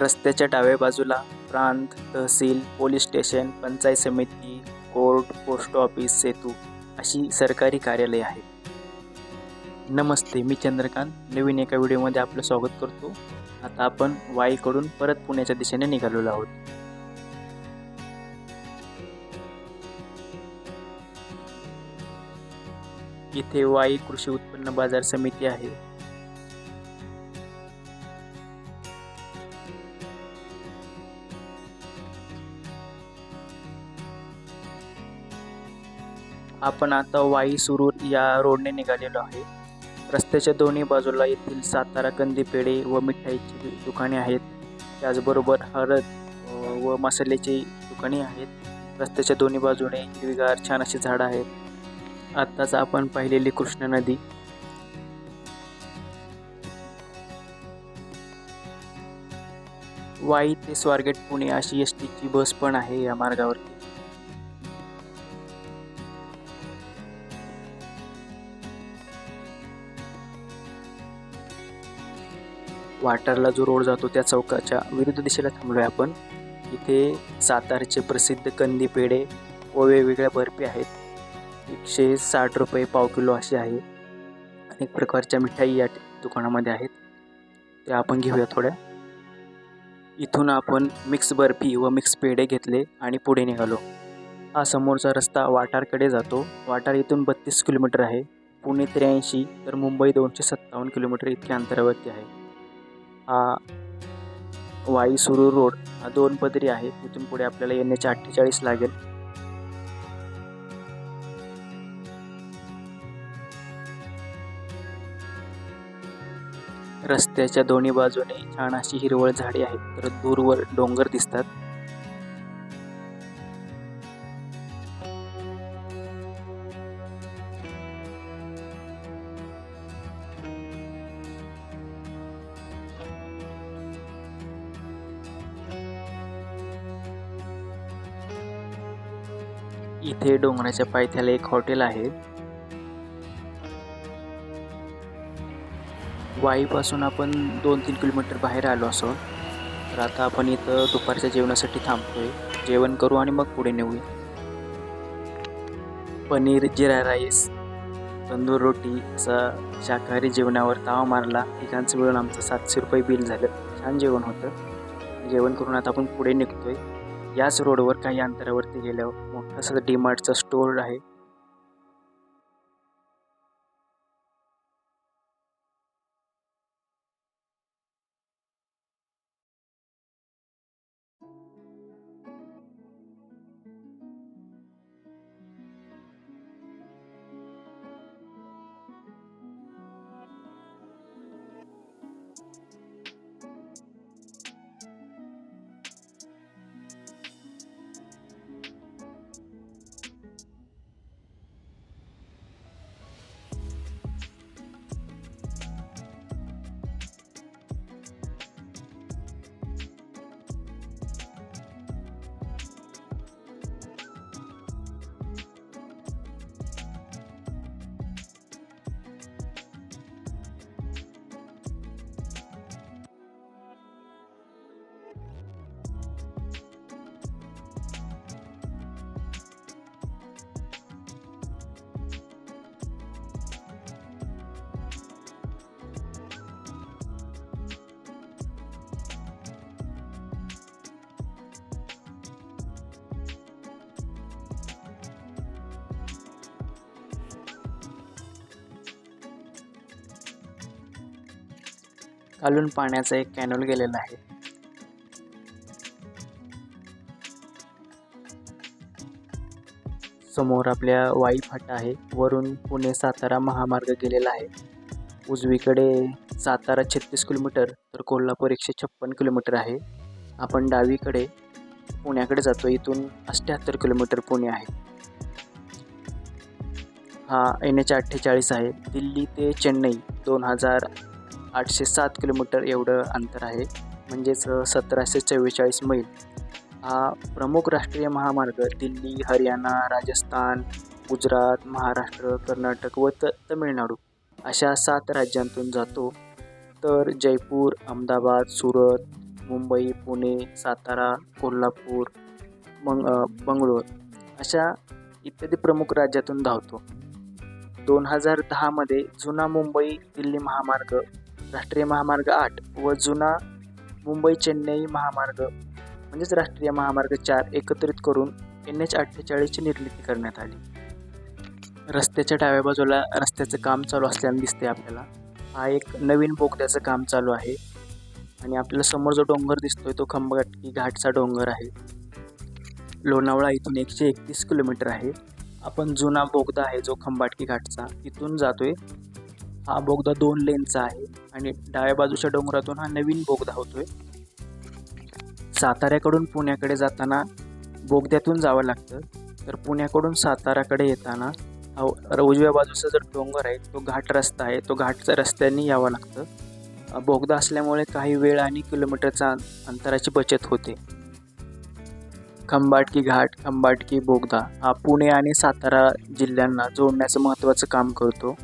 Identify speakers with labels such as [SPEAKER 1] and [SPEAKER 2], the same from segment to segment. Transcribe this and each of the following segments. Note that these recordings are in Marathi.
[SPEAKER 1] रस्त्याच्या डाव्या बाजूला प्रांत तहसील पोलीस स्टेशन पंचायत समिती कोर्ट पोस्ट ऑफिस सेतू अशी सरकारी कार्यालय आहेत. नमस्ते मी चंद्रकांत. नवीन एका व्हिडिओमध्ये आपलं स्वागत करतो. आता आपण वाईकडून परत पुण्याच्या दिशेने निघालेलो आहोत. इथे वाई कृषी उत्पन्न बाजार समिती आहे. आपण आता वाई सुरूर या रोडने निघालेलो आहे. रस्त्याच्या दोन्ही बाजूला येथील सातारा कंदी पेढे व मिठाईची दुकाने आहेत. त्याचबरोबर हळद व मसाल्याची दुकाने आहेत. रस्त्याच्या दोन्ही बाजूने हिरवीगार छान अशी झाडं आहेत. आत्ताच आपण पाहिलेली कृष्णा नदी. वाई ते स्वारगेट पुणे अशी एस टीची बस पण आहे या मार्गावरती. वाटारला जो रोड जातो त्या चौकाच्या विरुद्ध दिशेला थांबलोय आपण. इथे सातारचे प्रसिद्ध कंदी पेढे व वेगवेगळ्या बर्फी आहेत. एकशे साठ रुपये पाव किलो असे आहे. अनेक प्रकारच्या मिठाई या दुकानामध्ये आहेत. त्या आपण घेऊया थोड्या. इथून आपण मिक्स बर्फी व मिक्स पेढे घेतले आणि पुढे निघालो. हा समोरचा रस्ता वाटारकडे जातो. वाटार इथून बत्तीस किलोमीटर आहे. पुणे त्र्याऐंशी तर मुंबई दोनशे सत्तावन्न किलोमीटर इतक्या अंतरावरती आहे. हा वाई सुरू रोड हा दोन पदरी आहे तिथून पुढे आपल्याला एन एच अठ्ठेचाळीस लागेल. रस्त्याच्या दोन्ही बाजूने छान अशी हिरवळ झाडी आहेत. तर दूरवर डोंगर दिसतात. इथे डोंगराच्या पायथ्याला एक हॉटेल आहे. वाईपासून आपण दोन तीन किलोमीटर बाहेर आलो असो. तर आता आपण इथं दुपारच्या जेवणासाठी थांबतोय. जेवण करू आणि मग पुढे नेऊया. पनीर जिरा राईस तंदूर रोटी असा शाकाहारी जेवणावर तावा मारला. ठिकाणचं मिळून आमचं सातशे रुपये बिल झालं. छान जेवण होतं. जेवण करून आता आपण पुढे निघतोय. याच रोडवर काही अंतरावरती गेल्यावर मोठं असं डीमार्टचं स्टोर आहे. खालून पाण्याचा एक कॅनल गेलेला आहे. समोर आपल्या वाई फाटा आहे. वरून पुणे सातारा महामार्ग गेलेला आहे. उजवीकडे सातारा छत्तीस किलोमीटर तर कोल्हापूर एकशे छप्पन किलोमीटर आहे. आपण डावीकडे पुण्याकडे जातो. इथून अष्ट्याहत्तर किलोमीटर पुणे आहे. हा एन एच अठ्ठेचाळीस आहे. दिल्ली ते चेन्नई दोन हजार आठशे सात किलोमीटर एवढं अंतर आहे. म्हणजेच सतराशे चव्वेचाळीस मैल. हा प्रमुख राष्ट्रीय महामार्ग दिल्ली हरियाणा राजस्थान गुजरात महाराष्ट्र कर्नाटक व त तमिळनाडू अशा सात राज्यांतून जातो. तर जयपूर अहमदाबाद सुरत मुंबई पुणे सातारा कोल्हापूर मंग बंगळूर अशा इत्यादी प्रमुख राज्यातून धावतो. दोन हजार दहामध्ये जुना मुंबई दिल्ली महामार्ग राष्ट्रीय महामार्ग आठ व जुना मुंबई चेन्नई महामार्ग. म्हणजेच राष्ट्रीय महामार्ग चार एकत्रित करून एन एच अठ्ठेचाळीसची निर्मिती करण्यात आली. रस्त्याच्या डाव्या बाजूला रस्त्याचं काम चालू असल्याने दिसते आपल्याला. हा एक नवीन बोगद्याचं काम चालू आहे. आणि आपल्याला समोर जो डोंगर दिसतोय तो खंबगटकी घाटचा डोंगर आहे. लोणावळा इथून एकशे एकतीस किलोमीटर आहे. आपण जुना बोगदा आहे जो खंबाटकी घाटचा. तिथून जातोय. हा बोगदा दोन लेनचा आहे. आणि डाव्या बाजूच्या डोंगरातून हा नवीन बोगदा होतोय साताऱ्याकडून पुण्याकडे जाताना बोगद्यातून जावं लागतं. तर पुण्याकडून साताऱ्याकडे येताना हा उजव्या बाजूचा जो डोंगर आहे तो घाट रस्ता आहे तो घाटच्या रस्त्याने यावं लागतं. बोगदा असल्यामुळे काही वेळ आणि किलोमीटरचा अंतराची बचत होते. खंबाटकी घाट खंबाटकी बोगदा हा पुणे आणि सातारा जिल्ह्यांना जोडण्याचं महत्त्वाचं काम करतो.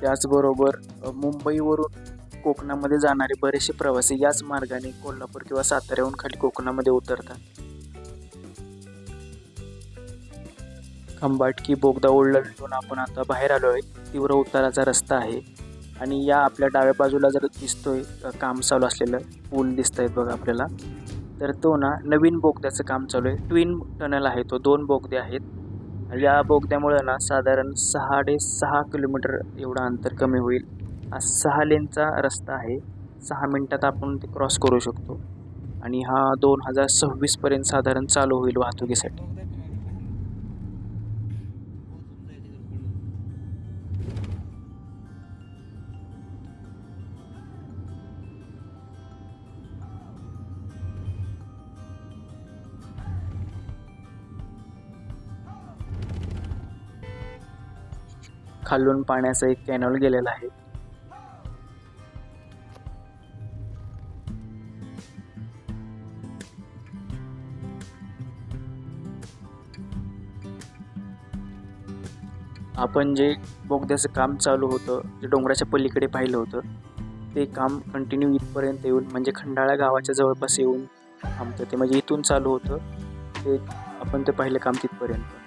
[SPEAKER 1] त्याचबरोबर मुंबईवरून कोकणामध्ये जाणारे बरेचसे प्रवासी याच मार्गाने कोल्हापूर किंवा साताऱ्याहून खाली कोकणामध्ये उतरतात. खंबाटकी बोगदा ओलांडून आपण आता बाहेर आलो आहे तीव्र उताराचा रस्ता आहे आणि या आपल्या डाव्या बाजूला जर दिसतोय काम चालू असलेलं पूल दिसत आहेत बघा आपल्याला. तर तो ना नवीन बोगद्याचं काम चालू आहे. ट्विन टनल आहे तो दोन बोगदे आहेत. या बोगद्यामुळे ना साधारण साडे सहा किलोमीटर एवढं अंतर कमी होईल. हा सहा लेनचा रस्ता आहे. सहा मिनटात आपण ते क्रॉस करू शकतो. आणि हा दोन हजार सव्वीसपर्यंत साधारण चालू होईल वाहतुकीसाठी. खालून पाण्याचा एक कॅनॉल गेलेला आहे. आपण जे बोगद्याचं काम चालू होतं जे डोंगराच्या पलीकडे पाहिलं होतं ते काम कंटिन्यू इथपर्यंत येऊन म्हणजे खंडाळा गावाच्या जवळपास येऊन थांबतं. ते म्हणजे इथून चालू होतं. ते आपण ते पाहिलं काम तिथपर्यंत.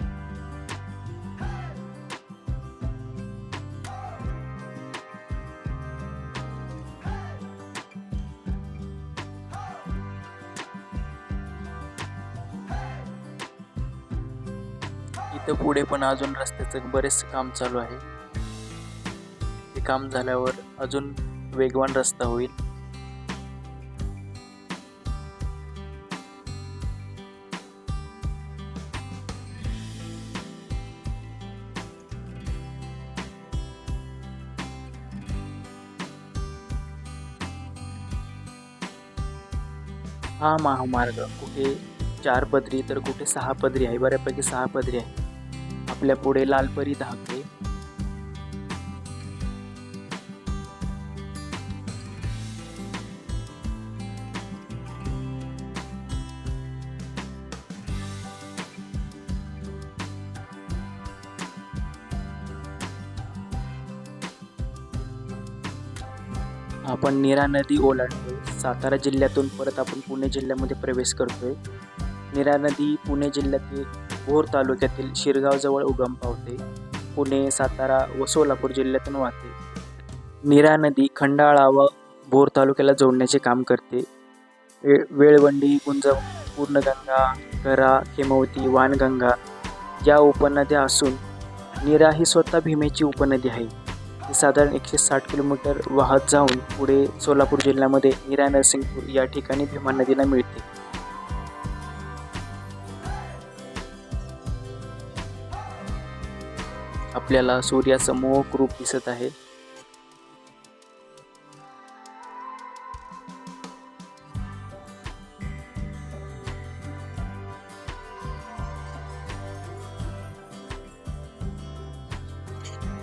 [SPEAKER 1] इथं पुढे पण अजून रस्त्याचं बरेच काम चालू आहे. ते काम झाल्यावर अजून वेगवान रस्ता होईल. हा महामार्ग कुठे चार पदरी तर कुठे सहा पदरी आहे. बऱ्यापैकी सहा पदरी आहे आपल्या पुढे लालपरी धावते. आपण नीरा नदी ओलांडतोय. सातारा जिल्ह्यातून परत आपण पुणे जिल्ह्यामध्ये प्रवेश करतोय. नीरा नदी पुणे जिल्ह्यातील भोर तालुक्यातील शिरगावजवळ उगम पावते. पुणे सातारा व सोलापूर जिल्ह्यातून वाहते. नीरा नदी खंडाळा व भोर तालुक्याला जोडण्याचे काम करते. वे वेळवंडी गुंजव पूर्णगंगा करा खेमवती वानगंगा या उपनद्या असून नीरा ही स्वतः भीमेची उपनदी आहे. ती साधारण एकशे साठ किलोमीटर वाहत जाऊन पुढे सोलापूर जिल्ह्यामध्ये नीरा नरसिंगपूर या ठिकाणी भीमा नदीला मिळते. आपल्याला सूर्याचं मोहक रूप दिसत आहे.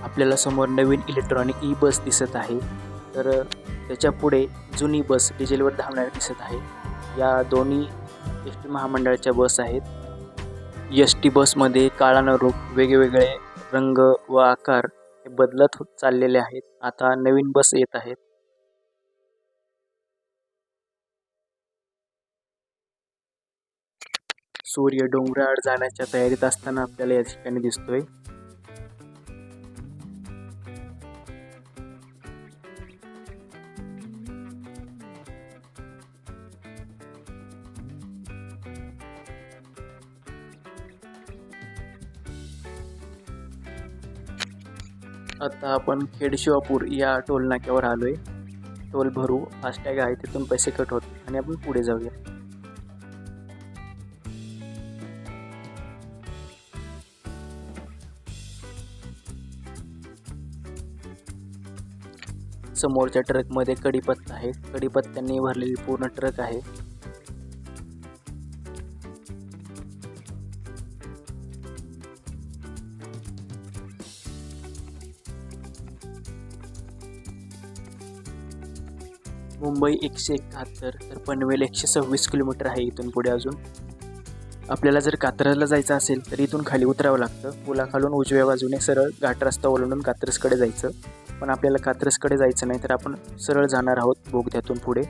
[SPEAKER 1] आपल्याला समोर नवीन इलेक्ट्रॉनिक ई बस दिसत आहे. तर त्याच्या पुढे जुनी बस डिझेलवर धावणारी दिसत आहे. या दोन्ही एस टी महामंडळाच्या बस आहेत. एस टी बसमध्ये काळानुरूप वेगवेगळे रंग व आकार हे बदलत होत चाललेले आहेत. आता नवीन बस येत आहेत. सूर्य डोंगराआड जाण्याच्या तयारीत असताना आपल्याला या ठिकाणी दिसतोय. आता आपण खेड शिवापूर या टोल नाक्यावर आलोय. टोल भरू फास्टॅग आहे तिथून पैसे कट होत आणि आपण पुढे जाऊया. समोरच्या ट्रकमध्ये कडीपत्ता आहे. कडीपत्त्यांनी भरलेली पूर्ण ट्रक आहे. मुंबई एकशे एकाहत्तर तर पनवेल एकशे सव्वीस किलोमीटर आहे इथून पुढे अजून. आपल्याला जर कात्रजला जायचं असेल तर इथून खाली उतरावं लागतं. पुलाखालून उजव्या बाजूने सरळ घाट रस्ता ओलांडून कात्रजकडे जायचं. पण आपल्याला कात्रजकडे जायचं नाही तर आपण सरळ जाणार आहोत बोगद्यातून पुढे.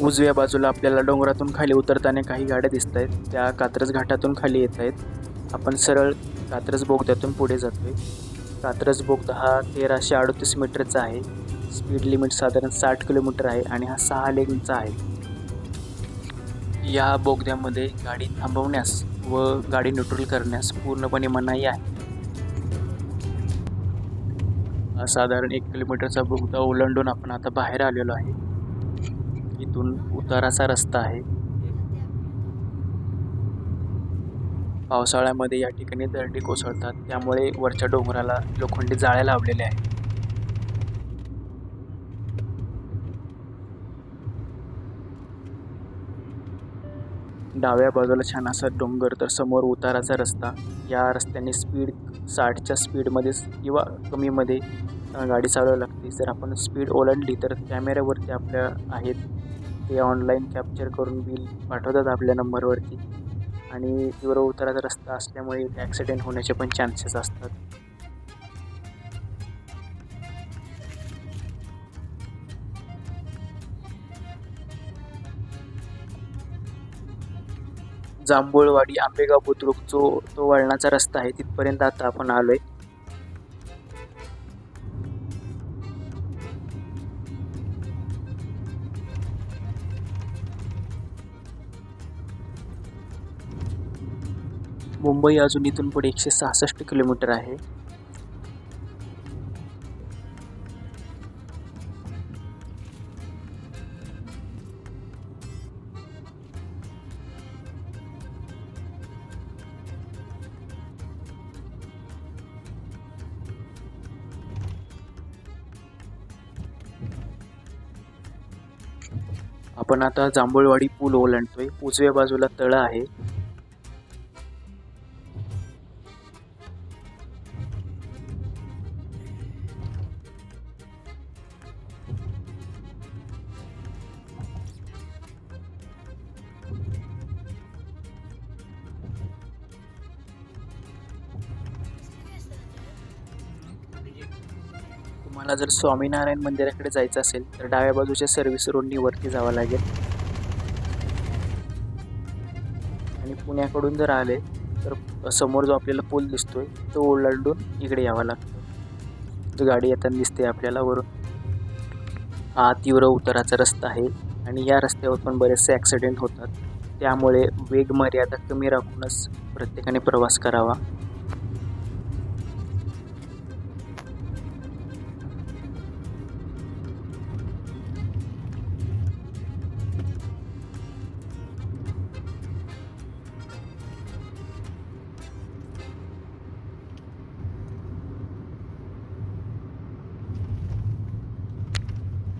[SPEAKER 1] उजव्या बाजूला आपल्याला डोंगरातून खाली उतरताना काही गाड्या दिसत आहेत त्या कात्रज घाटातून खाली येत आहेत आपण सरळ कात्रज बोगद्यातून पुढे जातोय. कात्रज बोगदा हा तेराशे अडतीस मीटरचा आहे. स्पीड लिमिट साधारण साठ किलोमीटर आहे आणि हा सहा लेनचा आहे. या बोगद्यामध्ये गाडी थांबवण्यास व गाडी न्यूट्रल करण्यास पूर्णपणे मनाई आहे. हा साधारण एक किलोमीटरचा बोगदा ओलांडून आपण आता बाहेर आलेलो आहे. इथून उताराचा रस्ता आहे. पावसाळ्यामध्ये या ठिकाणी दरडी कोसळतात. त्यामुळे वरच्या डोंगराला लोखंडी जाळ्या लावलेल्या आहेत. डाव्या बाजूला छान असा डोंगर तर समोर उताराचा रस्ता. या रस्त्याने स्पीड साठच्या स्पीडमध्येच किंवा कमीमध्ये गाडी चालवावी लागते. जर आपण स्पीड ओलांडली तर कॅमेऱ्यावरती आपल्या आहेत. ते ऑनलाईन कॅप्चर करून बिल पाठवतात आपल्या नंबरवरती. आणि तीव्र उताराचा रस्ता असल्यामुळे ॲक्सिडेंट होण्याचे पण चान्सेस असतात. जांभूळवाडी आंबेगाव बुद्रुक जो तो वळणाचा रस्ता आहे तिथपर्यंत आता आपण आलो आहे मुंबई अजून इथून पुढे एकशे सहासष्ट किलोमीटर आहे. आपण आता जांभूळवाडी पूल ओलांडतोय. उजव्या बाजूला तळ आहे. तुम्हाला जर स्वामीनारायण मंदिराकडे जायचं असेल तर डाव्या बाजूच्या सर्व्हिस रोडनी वरती जावं लागेल. आणि पुण्याकडून जर आले तर समोर जो आपल्याला पूल दिसतोय तो ओलांडून इकडे यावा लागतो. जो गाडी येताना दिसते आपल्याला वरून. हा तीव्र उताराचा रस्ता आहे आणि या रस्त्यावर पण बरेचसे ॲक्सिडेंट होतात. त्यामुळे वेग मर्यादा कमी राखूनच प्रत्येकाने प्रवास करावा.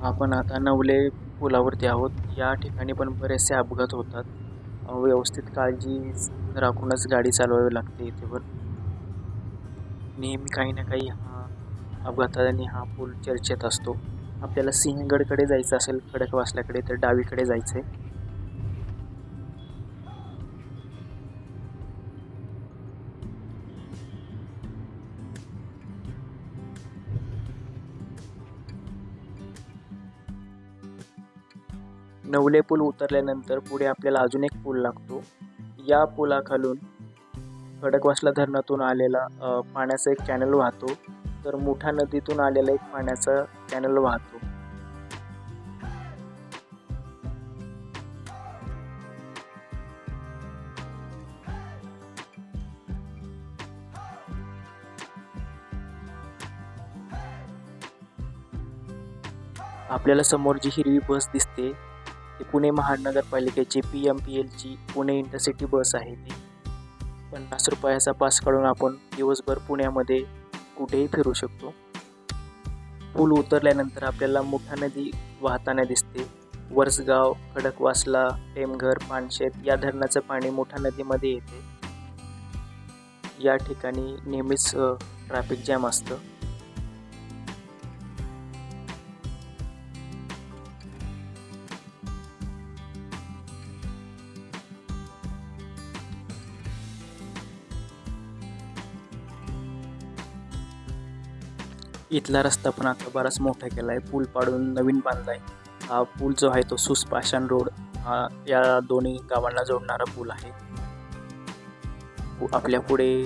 [SPEAKER 1] आपण आता नवले पुलावरती आहोत. या ठिकाणी पण बरेचसे अपघात होतात. व्यवस्थित काळजी राखूनच गाडी चालवावी लागते इथे पण नेहमी काही ना काही हा अपघाताने हा पूल चर्चेत असतो. आपल्याला सिंहगडकडे जायचं असेल खडकवासल्याकडे तर डावीकडे जायचं आहे नवले पूल उतरल्यानंतर पुढे आपल्याला अजून एक पूल लागतो. या पुलाखालून खडकवासला धरणातून आलेला पाण्याचा एक चॅनल वाहतो. तर मोठा नदीतून आलेला एक पाण्याचा चॅनल वाहतो. आपल्याला समोर जी हिरवी बस दिसते ती पुणे महानगरपालिकेची पी एम पी एलची पुणे इंटरसिटी बस आहे ती. पन्नास रुपयाचा पास काढून आपण दिवसभर पुण्यामध्ये कुठेही फिरू शकतो. पूल उतरल्यानंतर आपल्याला मोठा नदी वाहताना दिसते. वर्सगाव खडकवासला टेमघर पानशेत या धरणाचं पाणी मोठ्या नदीमध्ये येते. या ठिकाणी नेहमीच ट्रॅफिक जॅम असतं. इथला रस्ता पण आता बराच मोठा केला आहे पूल पाडून नवीन बांधला आहे हा पूल जो आहे तो सुसपाषाण रोड हा या दोन्ही गावांना जोडणारा पूल आहे. पु- आपल्या पुढे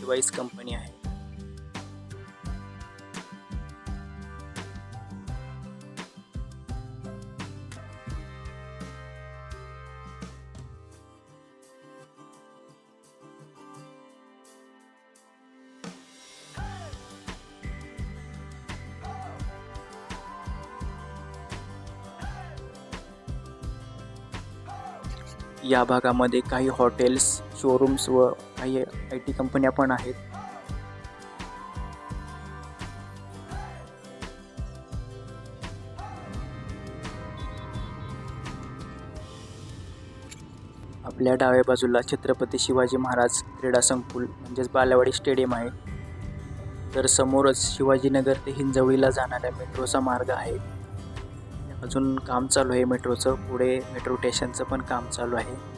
[SPEAKER 1] डिवाईस कंपनी आहे. या भागामध्ये काही हॉटेल्स शोरूम्स व काही आय टी कंपन्या पण आहेत. आपल्या डाव्या बाजूला छत्रपती शिवाजी महाराज क्रीडा संकुल म्हणजेच बालेवाडी स्टेडियम आहे. तर समोरच शिवाजीनगर ते हिंजवळीला जाणाऱ्या मेट्रोचा मार्ग आहे. अजून काम चालू आहे मेट्रोचं पुढे मेट्रो स्टेशनचं पण काम चालू आहे.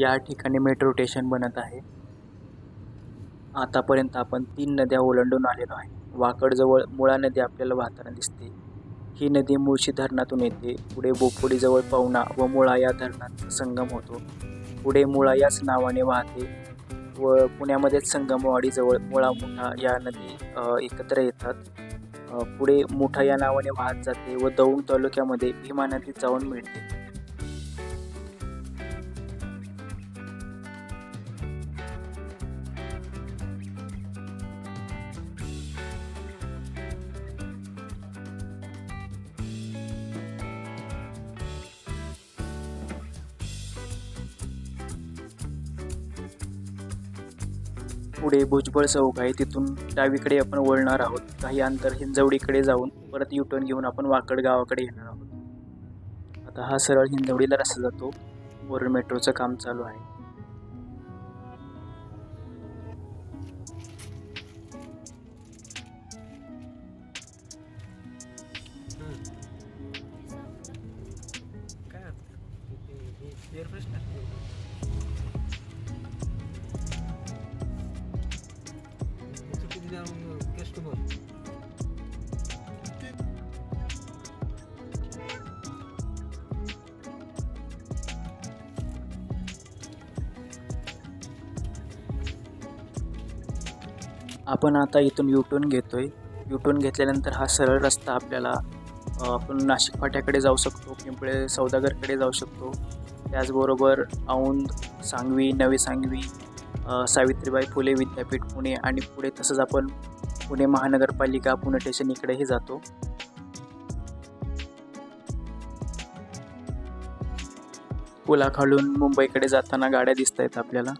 [SPEAKER 1] या ठिकाणी मेट्रो स्टेशन बनत आहे. आतापर्यंत आपण तीन नद्या ओलांडून आलेलो आहे. वाकडजवळ मुळा नदी आपल्याला वाहताना दिसते. ही नदी मुळशी धरणातून येते. पुढे बोपोडीजवळ पवना व मुळा या धरणात संगम होतो. पुढे मुळा याच नावाने वाहते व पुण्यामध्येच संगमवाडीजवळ मुळा मुठा या नदी एकत्र येतात. पुढे मुठा या नावाने वाहत जाते व दौंड तालुक्यामध्ये भीमा नदी जाऊन मिळते. पुढे भुजबळ चौक आहे. तिथून डावीकडे आपण वळणार आहोत. काही अंतर हिंजवडीकडे जाऊन परत युटर्न घेऊन आपण वाकड गावाकडे येणार आहोत. आता हा सरळ हिंजवडीला रस्ता जातो. वरून मेट्रोचं काम चालू आहे.
[SPEAKER 2] चुकीची जाऊन
[SPEAKER 1] आपण आता इथून युटर्न घेतोय. युटर्न घेतल्यानंतर हा सरळ रस्ता आपल्याला आपण नाशिक फाट्याकडे जाऊ शकतो पिंपळे सौदागरकडे जाऊ शकतो. त्याचबरोबर औंध सांगवी नवी सांगवी सावित्रीबाई फुले विद्यापीठ पुणे आणि पुढे तसंच आपण पुणे महानगरपालिका पुणे स्टेशन इकडेही जातो. पुलाखालून मुंबईकडे जाताना गाड्या दिसत आहेत आपल्याला.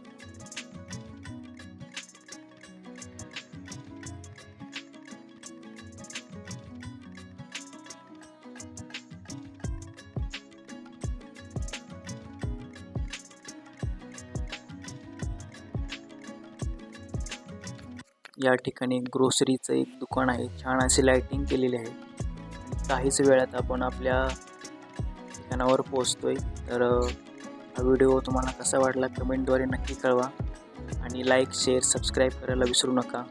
[SPEAKER 1] या ठिकाणी ग्रोसरीचं एक दुकान आहे. छान अशी लायटिंग केलेली आहे. काहीच वेळात आपण आपल्या ठिकाणावर पोचतोय तर हा व्हिडिओ तुम्हाला कसा वाटला कमेंटद्वारे नक्की कळवा. आणि लाईक शेअर सबस्क्राईब करायला विसरू नका.